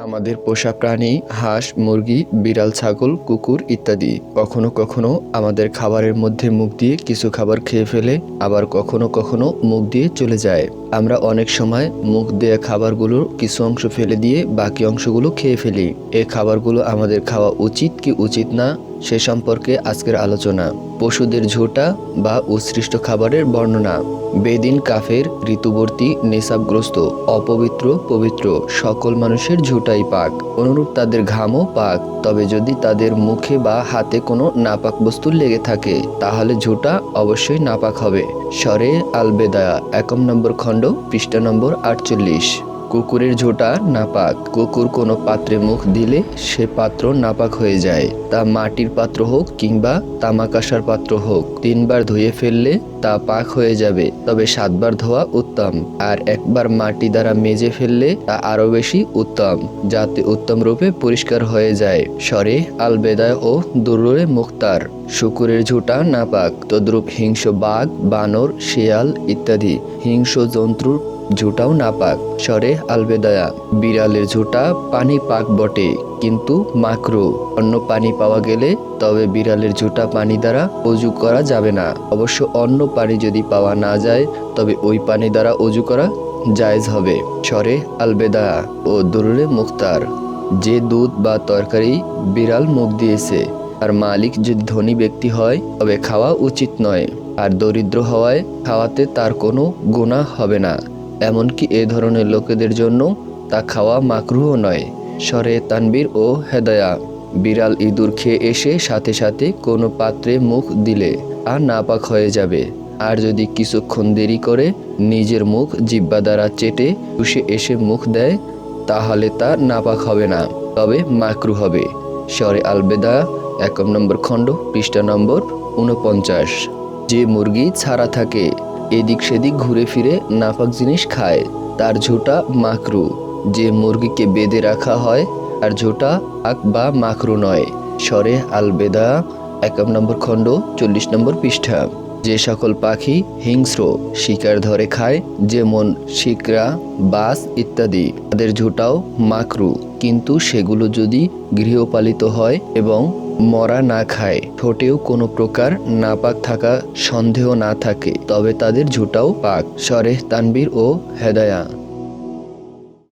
আমাদের পোষা প্রাণী, হাঁস, মুরগি, বিড়াল, ছাগল, কুকুর ইত্যাদি। কখনো কখনো আমাদের খাবারের মধ্যে মুখ দিয়ে কিছু খাবার খেয়ে ফেলে, আবার কখনো কখনো মুখ দিয়ে চলে যায়। আমরা অনেক সময় মুখ দেয়া খাবারগুলোর কিছু অংশ ফেলে দিয়ে বাকি অংশগুলো খেয়ে ফেলি। এই খাবারগুলো আমাদের খাওয়া উচিত কি উচিত না সে সম্পর্কে আজকের আলোচনা। পশুদের ঝোটা বা উৎসৃষ্ট খাবারের বর্ণনা। বেদিন কাফের ঋতুবর্তী নেশাবগ্রস্ত, অপবিত্র, পবিত্র, সকল মানুষের ঝোটাই পাক। অনুরূপ তাদের ঘামও পাক, তবে যদি তাদের মুখে বা হাতে কোনো নাপাক বস্তু লেগে থাকে, তাহলে ঝোটা অবশ্যই নাপাক হবে। স্বরে আলবেদায়া একম নম্বর খণ্ড, পৃষ্ঠা নম্বর আটচল্লিশ। কুকুরের ঝোঁটা নাপাক। কুকুর কোনো পাত্রে মুখ দিলে সে পাত্র নাপাক হয়ে যায়। তা মাটির পাত্র হোক কিংবা তামাকাসার পাত্র হোক, তিনবার ধুয়ে ফেললে তা পাক হয়ে যাবে, তবে সাতবার ধোয়া উত্তম। আর একবার মাটি দ্বারা মেজে ফেললে তা আরও বেশি উত্তম, যাতে উত্তম রূপে পরিষ্কার হয়ে যায়। স্বরে আলবেদায় ও দুরুরে মুক্তার শুকুরের ঝুঁটা নাপাক, তদ্রূপ হিংস্র বাঘ, বানর, শিয়াল ইত্যাদি। হিংস্র জন্তুর ঝুঁটাও নাপাক স্বরে আলবেদায়া। বিড়ালের ঝুঁটা পানি পাক বটে, কিন্তু মাকরু অন্য পানি পাওয়া গেলে তবে বিড়ালের ঝুঁটা পানি দ্বারা অজু করা যাবে না। অবশ্য অন্য পানি যদি পাওয়া না যায়, তবে ওই পানি দ্বারা অজু করা জায়েজ হবে, স্বরে আলবেদা ও দুরুরে মুক্তার যে দুধ বা তরকারি বিড়াল মুখ দিয়েছে আর মালিক যদি ধনী ব্যক্তি হয়, তবে খাওয়া উচিত নয়। আর দরিদ্র হওয়ায় খাওয়াতে তার কোনো গুণা হবে না। এমনকি এ ধরনের লোকেদের জন্য তা খাওয়া মাকরুহ নয়। স্বরে তানবীর ও হেদয়া। বিড়াল ইঁদুর খেয়ে এসে সাথে সাথে কোনো পাত্রে মুখ দিলে আর নাপাক হয়ে যাবে। আর যদি কিছুক্ষণ দেরি করে নিজের মুখ জিব্বা দ্বারা চেটে চুষে এসে মুখ দেয়, তাহলে তা নাপাক হবে না, তবে মাকরু হবে। স্বরে আলবেদা একম নম্বর খণ্ড, পৃষ্ঠা নম্বর উনপঞ্চাশ যে মুরগি ছাড়া থাকে এদিক সেদিক ঘুরে ফিরে নাফাক জিনিস খায়। তার ঝোঁটা মাকরু, যে মুরগিকে বেঁধে রাখা হয়, আর ঝোঁটা আক বা মাকরু নয়। স্বরে আলবেদা একম নম্বর খণ্ড, চল্লিশ নম্বর পৃষ্ঠা। যে সকল পাখি হিংস্র, শিকার ধরে খায়, যেমন শিকরা বাস ইত্যাদি। তাদের ঝোঁটাও মাকরু। কিন্তু সেগুলো যদি গৃহপালিত হয় এবং মরা না খায়, ঠোঁটেও কোনো প্রকার নাপাক থাকা সন্দেহ না থাকে, তবে তাদের ঝুটাও পাক। সরেহ তানবীর ও হেদায়া।